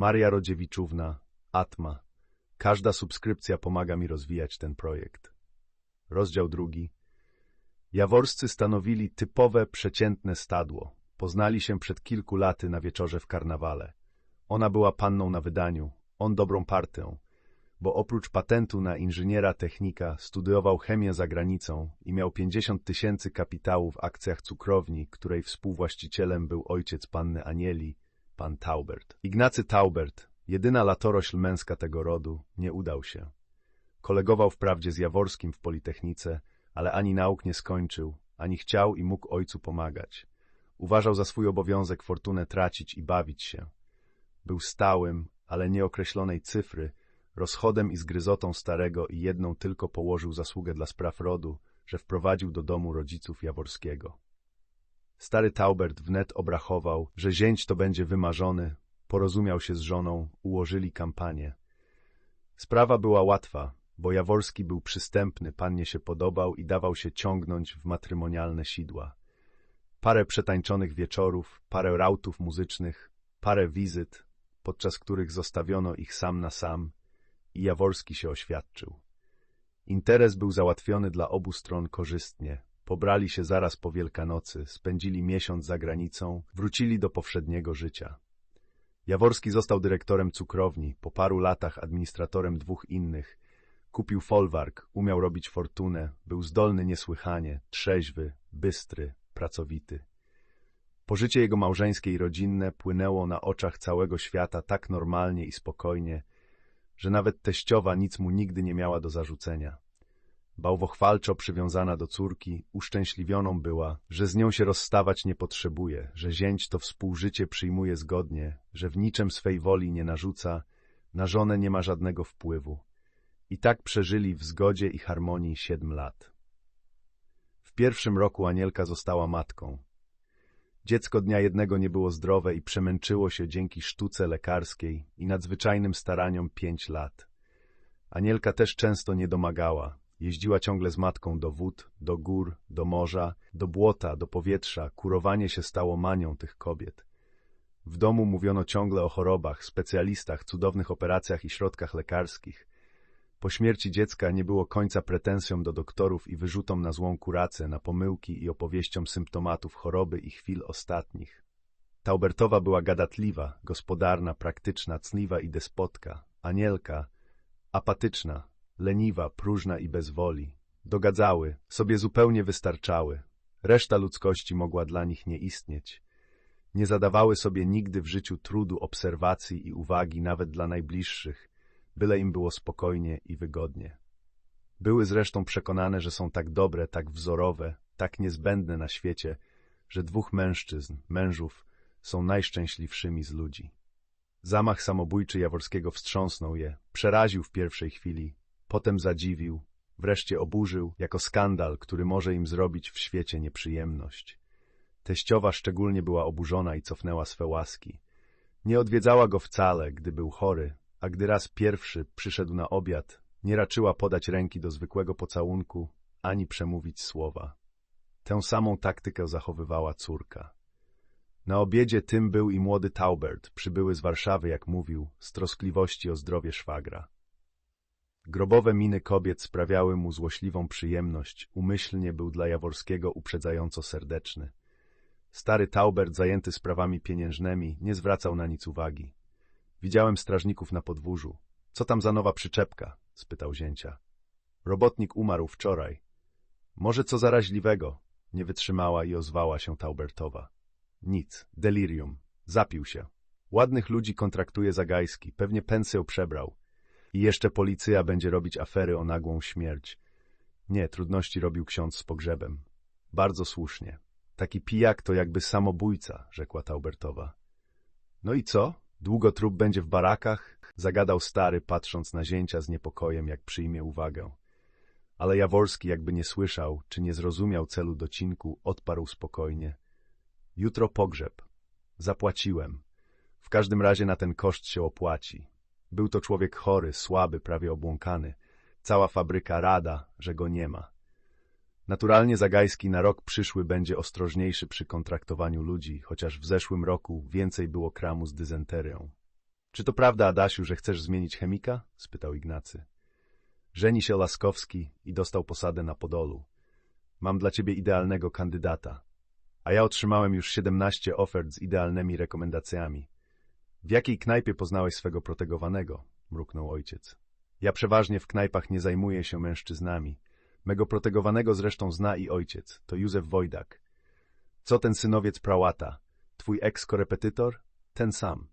Maria Rodziewiczówna, Atma. Każda subskrypcja pomaga mi rozwijać ten projekt. Rozdział drugi. Jaworscy stanowili typowe, przeciętne stadło. Poznali się przed kilku laty na wieczorze w karnawale. Ona była panną na wydaniu, on dobrą partę, bo oprócz patentu na inżyniera technika studiował chemię za granicą i miał 50 tysięcy kapitału w akcjach cukrowni, której współwłaścicielem był ojciec panny Anieli, pan Taubert. Ignacy Taubert, jedyna latorośl męska tego rodu, nie udał się. Kolegował wprawdzie z Jaworskim w Politechnice, ale ani nauk nie skończył, ani chciał i mógł ojcu pomagać. Uważał za swój obowiązek fortunę tracić i bawić się. Był stałym, ale nieokreślonej cyfry, rozchodem i zgryzotą starego i jedną tylko położył zasługę dla spraw rodu, że wprowadził do domu rodziców Jaworskiego. Stary Taubert wnet obrachował, że zięć to będzie wymarzony, porozumiał się z żoną, ułożyli kampanię. Sprawa była łatwa, bo Jaworski był przystępny, pannie się podobał i dawał się ciągnąć w matrymonialne sidła. Parę przetańczonych wieczorów, parę rautów muzycznych, parę wizyt, podczas których zostawiono ich sam na sam i Jaworski się oświadczył. Interes był załatwiony dla obu stron korzystnie. Pobrali się zaraz po Wielkanocy, spędzili miesiąc za granicą, wrócili do powszedniego życia. Jaworski został dyrektorem cukrowni, po paru latach administratorem dwóch innych. Kupił folwark, umiał robić fortunę, był zdolny niesłychanie, trzeźwy, bystry, pracowity. Pożycie jego małżeńskie i rodzinne płynęło na oczach całego świata tak normalnie i spokojnie, że nawet teściowa nic mu nigdy nie miała do zarzucenia. Bałwochwalczo przywiązana do córki, uszczęśliwioną była, że z nią się rozstawać nie potrzebuje, że zięć to współżycie przyjmuje zgodnie, że w niczym swej woli nie narzuca, na żonę nie ma żadnego wpływu. I tak przeżyli w zgodzie i harmonii siedm lat. W pierwszym roku Anielka została matką. Dziecko dnia jednego nie było zdrowe i przemęczyło się dzięki sztuce lekarskiej i nadzwyczajnym staraniom pięć lat. Anielka też często nie domagała. Jeździła ciągle z matką do wód, do gór, do morza, do błota, do powietrza. Kurowanie się stało manią tych kobiet. W domu mówiono ciągle o chorobach, specjalistach, cudownych operacjach i środkach lekarskich. Po śmierci dziecka nie było końca pretensjom do doktorów i wyrzutom na złą kuracę, na pomyłki i opowieściom symptomatów choroby i chwil ostatnich. Taubertowa była gadatliwa, gospodarna, praktyczna, cniwa i despotka. Anielka, apatyczna, leniwa, próżna i bez woli. Dogadzały, sobie zupełnie wystarczały. Reszta ludzkości mogła dla nich nie istnieć. Nie zadawały sobie nigdy w życiu trudu obserwacji i uwagi nawet dla najbliższych, byle im było spokojnie i wygodnie. Były zresztą przekonane, że są tak dobre, tak wzorowe, tak niezbędne na świecie, że dwóch mężczyzn, mężów, są najszczęśliwszymi z ludzi. Zamach samobójczy Jaworskiego wstrząsnął je, przeraził w pierwszej chwili, potem zadziwił, wreszcie oburzył jako skandal, który może im zrobić w świecie nieprzyjemność. Teściowa szczególnie była oburzona i cofnęła swe łaski. Nie odwiedzała go wcale, gdy był chory, a gdy raz pierwszy przyszedł na obiad, nie raczyła podać ręki do zwykłego pocałunku, ani przemówić słowa. Tę samą taktykę zachowywała córka. Na obiedzie tym był i młody Taubert, przybyły z Warszawy, jak mówił, z troskliwości o zdrowie szwagra. Grobowe miny kobiet sprawiały mu złośliwą przyjemność, umyślnie był dla Jaworskiego uprzedzająco serdeczny. Stary Taubert, zajęty sprawami pieniężnymi, nie zwracał na nic uwagi. Widziałem strażników na podwórzu. Co tam za nowa przyczepka? spytał zięcia. Robotnik umarł wczoraj. Może co zaraźliwego? Nie wytrzymała i ozwała się Taubertowa. Nic, delirium. Zapił się. Ładnych ludzi kontraktuje Zagajski, pewnie pensję przebrał. I jeszcze policja będzie robić afery o nagłą śmierć. Nie, trudności robił ksiądz z pogrzebem. Bardzo słusznie. Taki pijak to jakby samobójca, rzekła Taubertowa. No i co? Długo trup będzie w barakach? Zagadał stary, patrząc na zięcia z niepokojem, jak przyjmie uwagę. Ale Jaworski jakby nie słyszał, czy nie zrozumiał celu docinku, odparł spokojnie. Jutro pogrzeb. Zapłaciłem. W każdym razie na ten koszt się opłaci. Był to człowiek chory, słaby, prawie obłąkany. Cała fabryka rada, że go nie ma. Naturalnie Zagajski na rok przyszły będzie ostrożniejszy przy kontraktowaniu ludzi, chociaż w zeszłym roku więcej było kramu z dysenterią. Czy to prawda, Adasiu, że chcesz zmienić chemika? spytał Ignacy. Żeni się Laskowski i dostał posadę na Podolu. Mam dla ciebie idealnego kandydata. A ja otrzymałem już 17 ofert z idealnymi rekomendacjami. W jakiej knajpie poznałeś swego protegowanego? mruknął ojciec. Ja przeważnie w knajpach nie zajmuję się mężczyznami. Mego protegowanego zresztą zna i ojciec, to Józef Wojdak. Co ten synowiec prałata? Twój eks-korepetytor? Ten sam.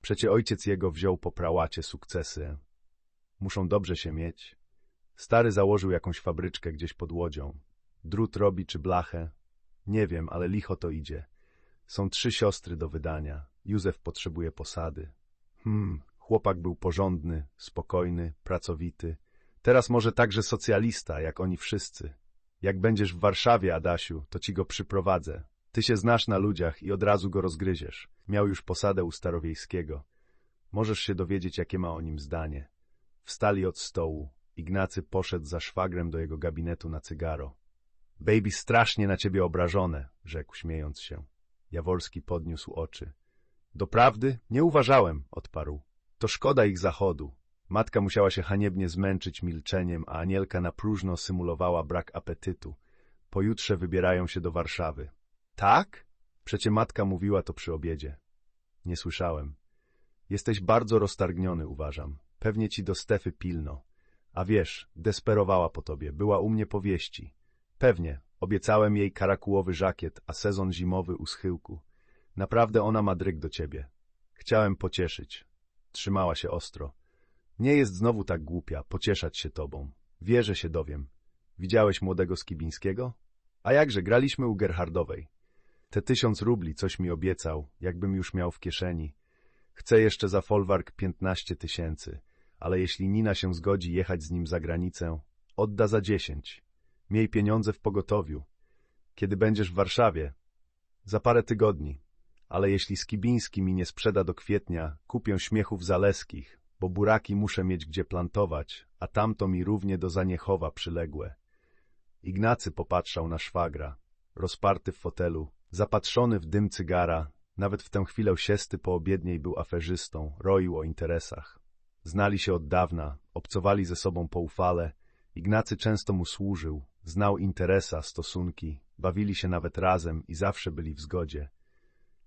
Przecie ojciec jego wziął po prałacie sukcesy. Muszą dobrze się mieć. Stary założył jakąś fabryczkę gdzieś pod łodzią. Drut robi czy blachę? Nie wiem, ale licho to idzie. Są trzy siostry do wydania. Józef potrzebuje posady. Hmm, chłopak był porządny, spokojny, pracowity. Teraz może także socjalista, jak oni wszyscy. Jak będziesz w Warszawie, Adasiu, to ci go przyprowadzę. Ty się znasz na ludziach i od razu go rozgryziesz. Miał już posadę u Starowiejskiego. Możesz się dowiedzieć, jakie ma o nim zdanie. Wstali od stołu. Ignacy poszedł za szwagrem do jego gabinetu na cygaro. Baby strasznie na ciebie obrażone, rzekł śmiejąc się. Jaworski podniósł oczy. Doprawdy? Nie uważałem, odparł. To szkoda ich zachodu. Matka musiała się haniebnie zmęczyć milczeniem, a Anielka na próżno symulowała brak apetytu. Pojutrze wybierają się do Warszawy. Tak? Przecie matka mówiła to przy obiedzie. Nie słyszałem. Jesteś bardzo roztargniony, uważam. Pewnie ci do Stefy pilno. A wiesz, desperowała po tobie, była u mnie powieści. Pewnie, obiecałem jej karakułowy żakiet, a sezon zimowy u schyłku. Naprawdę ona ma dryg do ciebie. Chciałem pocieszyć. Trzymała się ostro. Nie jest znowu tak głupia, pocieszać się tobą. Wie, że się dowiem. Widziałeś młodego Skibińskiego? A jakże, graliśmy u Gerhardowej. Te tysiąc rubli coś mi obiecał, jakbym już miał w kieszeni. Chcę jeszcze za folwark piętnaście tysięcy, ale jeśli Nina się zgodzi jechać z nim za granicę, odda za dziesięć. Miej pieniądze w pogotowiu. Kiedy będziesz w Warszawie? Za parę tygodni. Ale jeśli Skibiński mi nie sprzeda do kwietnia, kupię śmiechów zaleskich, bo buraki muszę mieć gdzie plantować, a tamto mi równie do Zaniechowa przyległe. Ignacy popatrzał na szwagra, rozparty w fotelu, zapatrzony w dym cygara, nawet w tę chwilę siesty po obiedniej był aferzystą, roił o interesach. Znali się od dawna, obcowali ze sobą poufale, Ignacy często mu służył, znał interesa, stosunki, bawili się nawet razem i zawsze byli w zgodzie.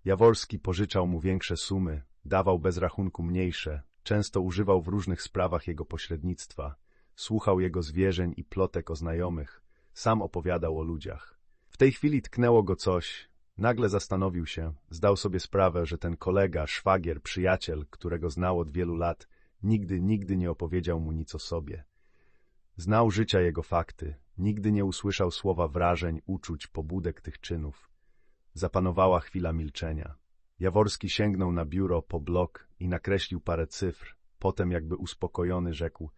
Jaworski pożyczał mu większe sumy, dawał bez rachunku mniejsze, często używał w różnych sprawach jego pośrednictwa, słuchał jego zwierzeń i plotek o znajomych, sam opowiadał o ludziach. W tej chwili tknęło go coś, nagle zastanowił się, zdał sobie sprawę, że ten kolega, szwagier, przyjaciel, którego znał od wielu lat, nigdy, nigdy nie opowiedział mu nic o sobie. Znał życia jego fakty, nigdy nie usłyszał słowa wrażeń, uczuć, pobudek tych czynów. Zapanowała chwila milczenia. Jaworski sięgnął na biuro po blok i nakreślił parę cyfr. Potem, jakby uspokojony, rzekł: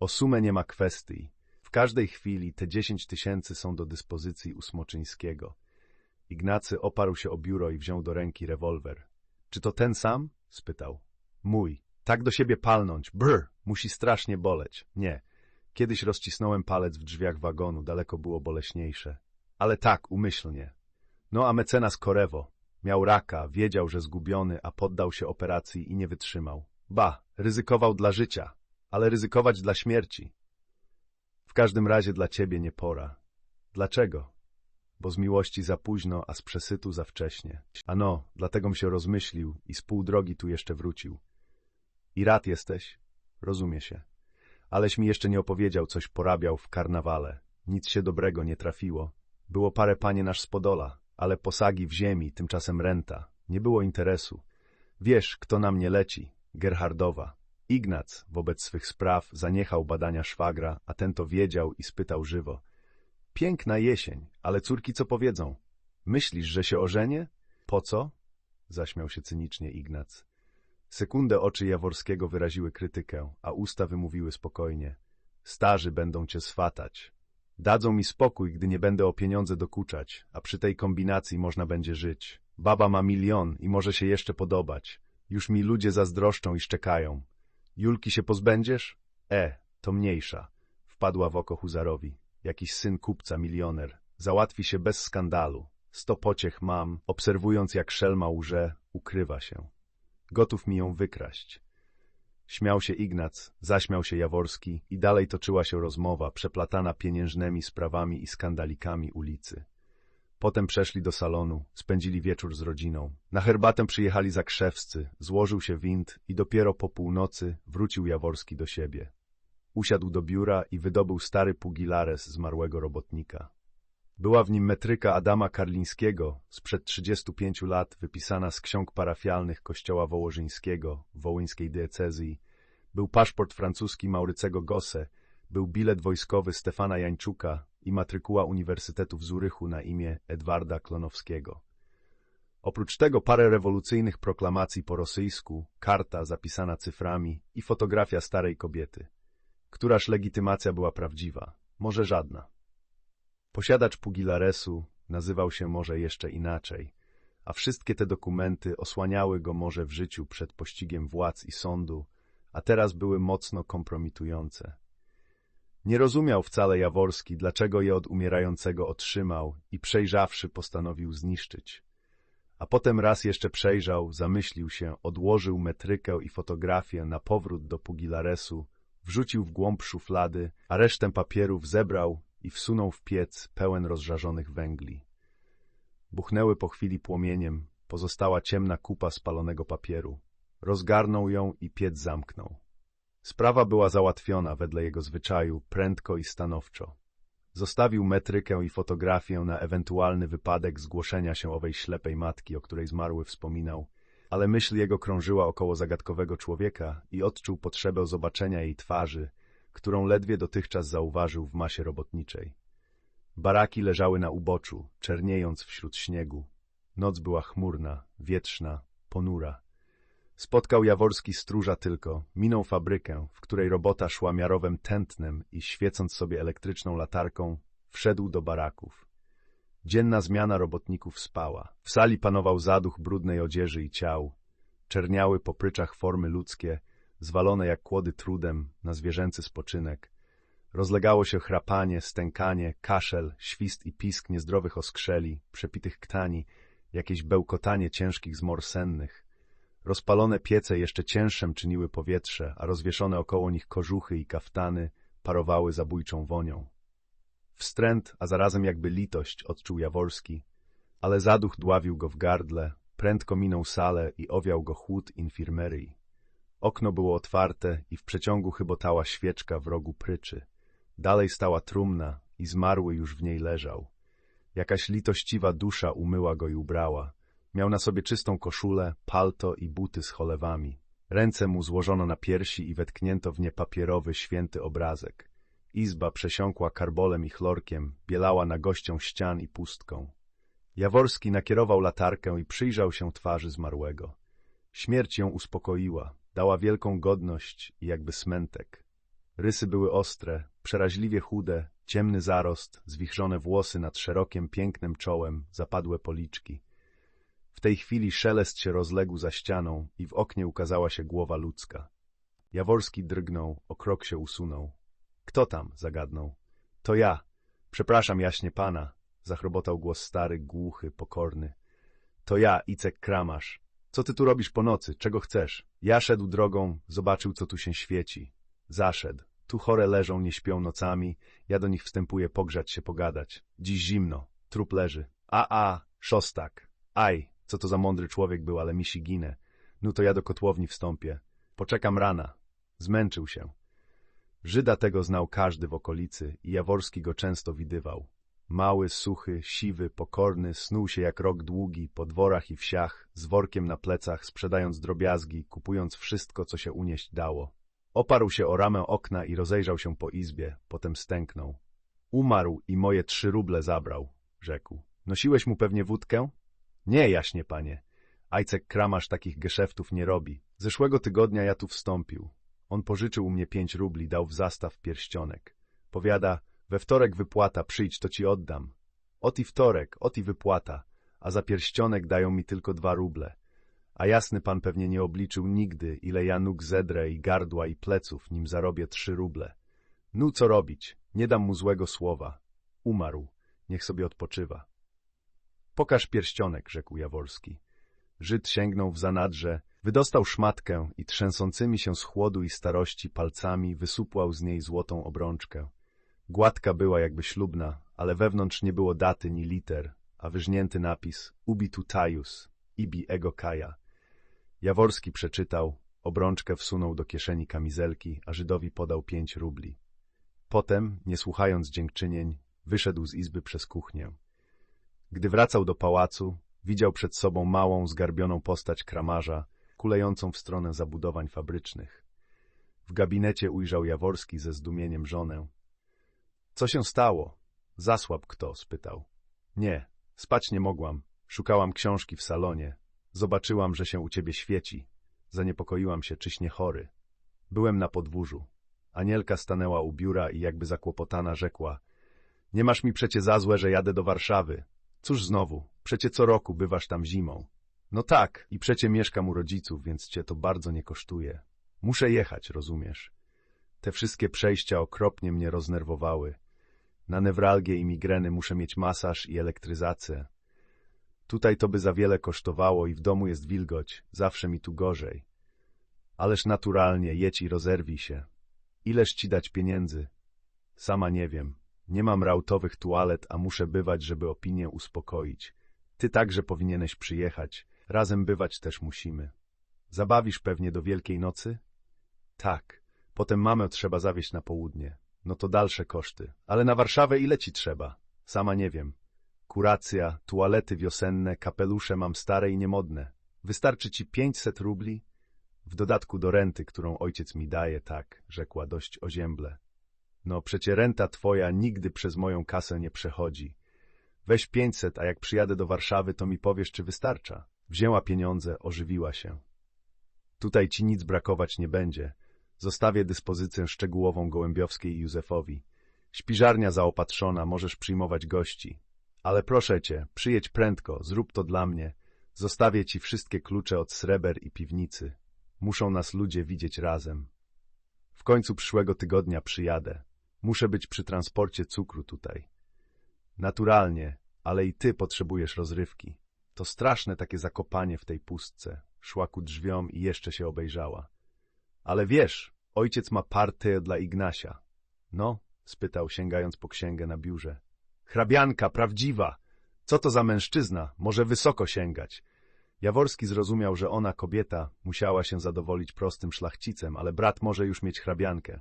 O sumę nie ma kwestii. W każdej chwili te dziesięć tysięcy są do dyspozycji u Smoczyńskiego. Ignacy oparł się o biuro i wziął do ręki rewolwer. Czy to ten sam? spytał. Mój. Tak do siebie palnąć. Brr! Musi strasznie boleć. Nie. Kiedyś rozcisnąłem palec w drzwiach wagonu, daleko było boleśniejsze. Ale tak, umyślnie. No a mecenas Korewo. Miał raka, wiedział, że zgubiony, a poddał się operacji i nie wytrzymał. Ba, ryzykował dla życia, ale ryzykować dla śmierci. W każdym razie dla ciebie nie pora. Dlaczego? Bo z miłości za późno, a z przesytu za wcześnie. Ano, dlategom się rozmyślił i z pół drogi tu jeszcze wrócił. I rad jesteś? Rozumie się. Aleś mi jeszcze nie opowiedział, coś porabiał w karnawale. Nic się dobrego nie trafiło. Było parę panie nasz z Podola, ale posagi w ziemi, tymczasem renta. Nie było interesu. Wiesz, kto na mnie leci? Gerhardowa. Ignac wobec swych spraw zaniechał badania szwagra, a ten to wiedział i spytał żywo. Piękna jesień, ale córki co powiedzą? Myślisz, że się ożenię? Po co? Zaśmiał się cynicznie Ignac. Sekundę oczy Jaworskiego wyraziły krytykę, a usta wymówiły spokojnie. Starzy będą cię swatać. Dadzą mi spokój, gdy nie będę o pieniądze dokuczać, a przy tej kombinacji można będzie żyć. Baba ma milion i może się jeszcze podobać. Już mi ludzie zazdroszczą i szczekają. Julki się pozbędziesz? E, to mniejsza. Wpadła w oko Huzarowi. Jakiś syn kupca, milioner. Załatwi się bez skandalu. Sto pociech mam, obserwując jak szelma łże, ukrywa się. Gotów mi ją wykraść. Śmiał się Ignac, zaśmiał się Jaworski i dalej toczyła się rozmowa, przeplatana pieniężnymi sprawami i skandalikami ulicy. Potem przeszli do salonu, spędzili wieczór z rodziną. Na herbatę przyjechali zakrzewscy, złożył się wind i dopiero po północy wrócił Jaworski do siebie. Usiadł do biura i wydobył stary pugilares zmarłego robotnika. Była w nim metryka Adama Karlińskiego sprzed 35 lat, wypisana z ksiąg parafialnych kościoła wołożyńskiego w wołyńskiej diecezji. Był paszport francuski Maurycego Gosse, był bilet wojskowy Stefana Jańczuka i matrykuła Uniwersytetu w Zurychu na imię Edwarda Klonowskiego. Oprócz tego parę rewolucyjnych proklamacji po rosyjsku, karta zapisana cyframi i fotografia starej kobiety. Któraż legitymacja była prawdziwa? Może żadna. Posiadacz Pugilaresu nazywał się może jeszcze inaczej, a wszystkie te dokumenty osłaniały go może w życiu przed pościgiem władz i sądu, a teraz były mocno kompromitujące. Nie rozumiał wcale Jaworski, dlaczego je od umierającego otrzymał i przejrzawszy postanowił zniszczyć. A potem raz jeszcze przejrzał, zamyślił się, odłożył metrykę i fotografię na powrót do Pugilaresu, wrzucił w głąb szuflady, a resztę papierów zebrał i wsunął w piec pełen rozżarzonych węgli. Buchnęły po chwili płomieniem, pozostała ciemna kupa spalonego papieru. Rozgarnął ją i piec zamknął. Sprawa była załatwiona wedle jego zwyczaju, prędko i stanowczo. Zostawił metrykę i fotografię na ewentualny wypadek zgłoszenia się owej ślepej matki, o której zmarły wspominał, ale myśl jego krążyła około zagadkowego człowieka i odczuł potrzebę zobaczenia jej twarzy, którą ledwie dotychczas zauważył w masie robotniczej. Baraki leżały na uboczu, czerniejąc wśród śniegu. Noc była chmurna, wietrzna, ponura. Spotkał Jaworski stróża tylko, minął fabrykę, w której robota szła miarowym tętnem i świecąc sobie elektryczną latarką, wszedł do baraków. Dzienna zmiana robotników spała. W sali panował zaduch brudnej odzieży i ciał. Czerniały po pryczach formy ludzkie, zwalone jak kłody trudem na zwierzęcy spoczynek. Rozlegało się chrapanie, stękanie, kaszel, świst i pisk niezdrowych oskrzeli, przepitych ktani, jakieś bełkotanie ciężkich zmor sennych. Rozpalone piece jeszcze cięższem czyniły powietrze, a rozwieszone około nich kożuchy i kaftany parowały zabójczą wonią. Wstręt, a zarazem jakby litość odczuł Jaworski, ale zaduch dławił go w gardle, prędko minął salę i owiał go chłód infirmerii. Okno było otwarte i w przeciągu chybotała świeczka w rogu pryczy. Dalej stała trumna i zmarły już w niej leżał. Jakaś litościwa dusza umyła go i ubrała. Miał na sobie czystą koszulę, palto i buty z cholewami. Ręce mu złożono na piersi i wetknięto w nie papierowy, święty obrazek. Izba przesiąkła karbolem i chlorkiem, bielała na gością ścian i pustką. Jaworski nakierował latarkę i przyjrzał się twarzy zmarłego. Śmierć ją uspokoiła, dała wielką godność i jakby smętek. Rysy były ostre, przeraźliwie chude, ciemny zarost, zwichrzone włosy nad szerokim, pięknym czołem, zapadłe policzki. W tej chwili szelest się rozległ za ścianą i w oknie ukazała się głowa ludzka. Jaworski drgnął, o krok się usunął. Kto tam? zagadnął. To ja. Przepraszam jaśnie pana, zachrobotał głos stary, głuchy, pokorny. To ja, Icek Kramarz. Co ty tu robisz po nocy? Czego chcesz? Ja szedł drogą, zobaczył, co tu się świeci. Zaszedł. Tu chore leżą, nie śpią nocami. Ja do nich wstępuję pogrzać się, pogadać. Dziś zimno. Trup leży. A, a, szostak. Aj, co to za mądry człowiek był, ale mi się ginę. No to ja do kotłowni wstąpię. Poczekam rana. Zmęczył się. Żyda tego znał każdy w okolicy i Jaworski go często widywał. Mały, suchy, siwy, pokorny, snuł się jak rok długi po dworach i wsiach, z workiem na plecach, sprzedając drobiazgi, kupując wszystko, co się unieść dało. Oparł się o ramę okna i rozejrzał się po izbie, potem stęknął. Umarł i moje trzy ruble zabrał, rzekł. Nosiłeś mu pewnie wódkę? Nie, jaśnie panie. Ajcek Kramarz takich geszeftów nie robi. Zeszłego tygodnia ja tu wstąpił. On pożyczył u mnie pięć rubli, dał w zastaw pierścionek. Powiada, we wtorek wypłata, przyjdź, to ci oddam. Oti wtorek, oti wypłata, a za pierścionek dają mi tylko dwa ruble. A jasny pan pewnie nie obliczył nigdy, ile ja nóg zedrę i gardła i pleców, nim zarobię trzy ruble. Nu, co robić? Nie dam mu złego słowa. Umarł. Niech sobie odpoczywa. Pokaż pierścionek, rzekł Jaworski. Żyd sięgnął w zanadrze Wydostał szmatkę i trzęsącymi się z chłodu i starości palcami wysupłał z niej złotą obrączkę. Gładka była jakby ślubna, ale wewnątrz nie było daty ni liter, a wyżnięty napis Ubi tutaius, ibi ego kaja. Jaworski przeczytał, obrączkę wsunął do kieszeni kamizelki, a Żydowi podał pięć rubli. Potem, nie słuchając dziękczynień, wyszedł z izby przez kuchnię. Gdy wracał do pałacu, widział przed sobą małą, zgarbioną postać kramarza, kulejącą w stronę zabudowań fabrycznych. W gabinecie ujrzał Jaworski ze zdumieniem żonę. Co się stało? Zasłab kto? spytał. Nie, spać nie mogłam. Szukałam książki w salonie. Zobaczyłam, że się u ciebie świeci. Zaniepokoiłam się, czyś nie chory. Byłem na podwórzu. Anielka stanęła u biura i jakby zakłopotana rzekła. Nie masz mi przecie za złe, że jadę do Warszawy. Cóż znowu, przecie co roku bywasz tam zimą. No tak, i przecie mieszkam u rodziców, więc cię to bardzo nie kosztuje. Muszę jechać, rozumiesz? Te wszystkie przejścia okropnie mnie roznerwowały. Na newralgię i migreny muszę mieć masaż i elektryzację. Tutaj to by za wiele kosztowało i w domu jest wilgoć, zawsze mi tu gorzej. Ależ naturalnie, jedź i rozerwij się. Ileż ci dać pieniędzy? Sama nie wiem. Nie mam rautowych tualet, a muszę bywać, żeby opinię uspokoić. Ty także powinieneś przyjechać. Razem bywać też musimy. Zabawisz pewnie do Wielkiej Nocy? Tak. Potem mamę trzeba zawieźć na południe. No to dalsze koszty. Ale na Warszawę ile ci trzeba? Sama nie wiem. Kuracja, tualety wiosenne, kapelusze mam stare i niemodne. Wystarczy ci pięćset rubli? W dodatku do renty, którą ojciec mi daje, tak, rzekła dość ozięble. No, przecie renta twoja nigdy przez moją kasę nie przechodzi. Weź pięćset, a jak przyjadę do Warszawy, to mi powiesz, czy wystarcza. Wzięła pieniądze, ożywiła się. Tutaj ci nic brakować nie będzie. Zostawię dyspozycję szczegółową Gołębiowskiej i Józefowi. Śpiżarnia zaopatrzona, możesz przyjmować gości. Ale proszę cię, przyjedź prędko, zrób to dla mnie. Zostawię ci wszystkie klucze od sreber i piwnicy. Muszą nas ludzie widzieć razem. W końcu przyszłego tygodnia przyjadę. Muszę być przy transporcie cukru tutaj. Naturalnie, ale i ty potrzebujesz rozrywki. To straszne takie zakopanie w tej pustce. Szła ku drzwiom i jeszcze się obejrzała. Ale wiesz, ojciec ma partię dla Ignasia. No, spytał, sięgając po księgę na biurze. Hrabianka, prawdziwa! Co to za mężczyzna? Może wysoko sięgać. Jaworski zrozumiał, że ona, kobieta, musiała się zadowolić prostym szlachcicem, ale brat może już mieć hrabiankę.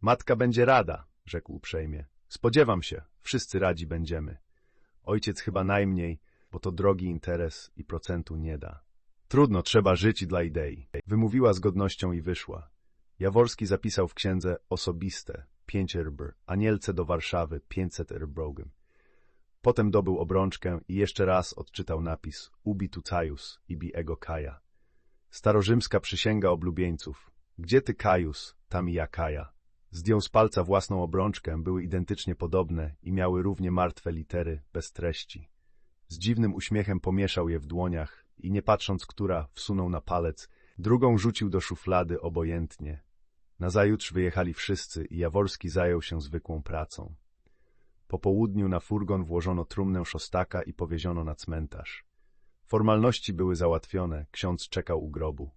Matka będzie rada, rzekł uprzejmie. Spodziewam się, wszyscy radzi będziemy. Ojciec chyba najmniej, bo to drogi interes i procentu nie da. Trudno, trzeba żyć dla idei. Wymówiła z godnością i wyszła. Jaworski zapisał w księdze osobiste, pięć erbr, anielce do Warszawy, pięćset erbrogiem. Potem dobył obrączkę i jeszcze raz odczytał napis Ubi tutaius, ibi ego kaja. Starorzymska przysięga oblubieńców. Gdzie ty Kajus, tam i ja Kaja. Zdjął z palca własną obrączkę, były identycznie podobne i miały równie martwe litery, bez treści. Z dziwnym uśmiechem pomieszał je w dłoniach i nie patrząc, która, wsunął na palec, drugą rzucił do szuflady obojętnie. Nazajutrz wyjechali wszyscy i Jaworski zajął się zwykłą pracą. Po południu na furgon włożono trumnę szostaka i powieziono na cmentarz. Formalności były załatwione, ksiądz czekał u grobu.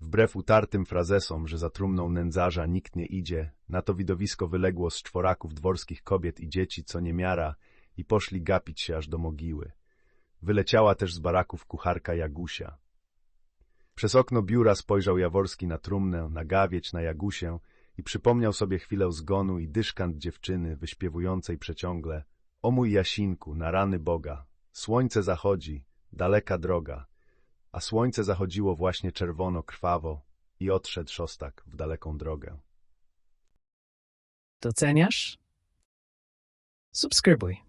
Wbrew utartym frazesom, że za trumną nędzarza nikt nie idzie, na to widowisko wyległo z czworaków dworskich kobiet i dzieci, co niemiara, i poszli gapić się aż do mogiły. Wyleciała też z baraków kucharka Jagusia. Przez okno biura spojrzał Jaworski na trumnę, na gawieć, na Jagusię i przypomniał sobie chwilę zgonu i dyszkant dziewczyny wyśpiewującej przeciągle O mój Jasinku, na rany Boga, słońce zachodzi, daleka droga, a słońce zachodziło właśnie czerwono, krwawo i odszedł szostak w daleką drogę. Doceniasz? Subskrybuj.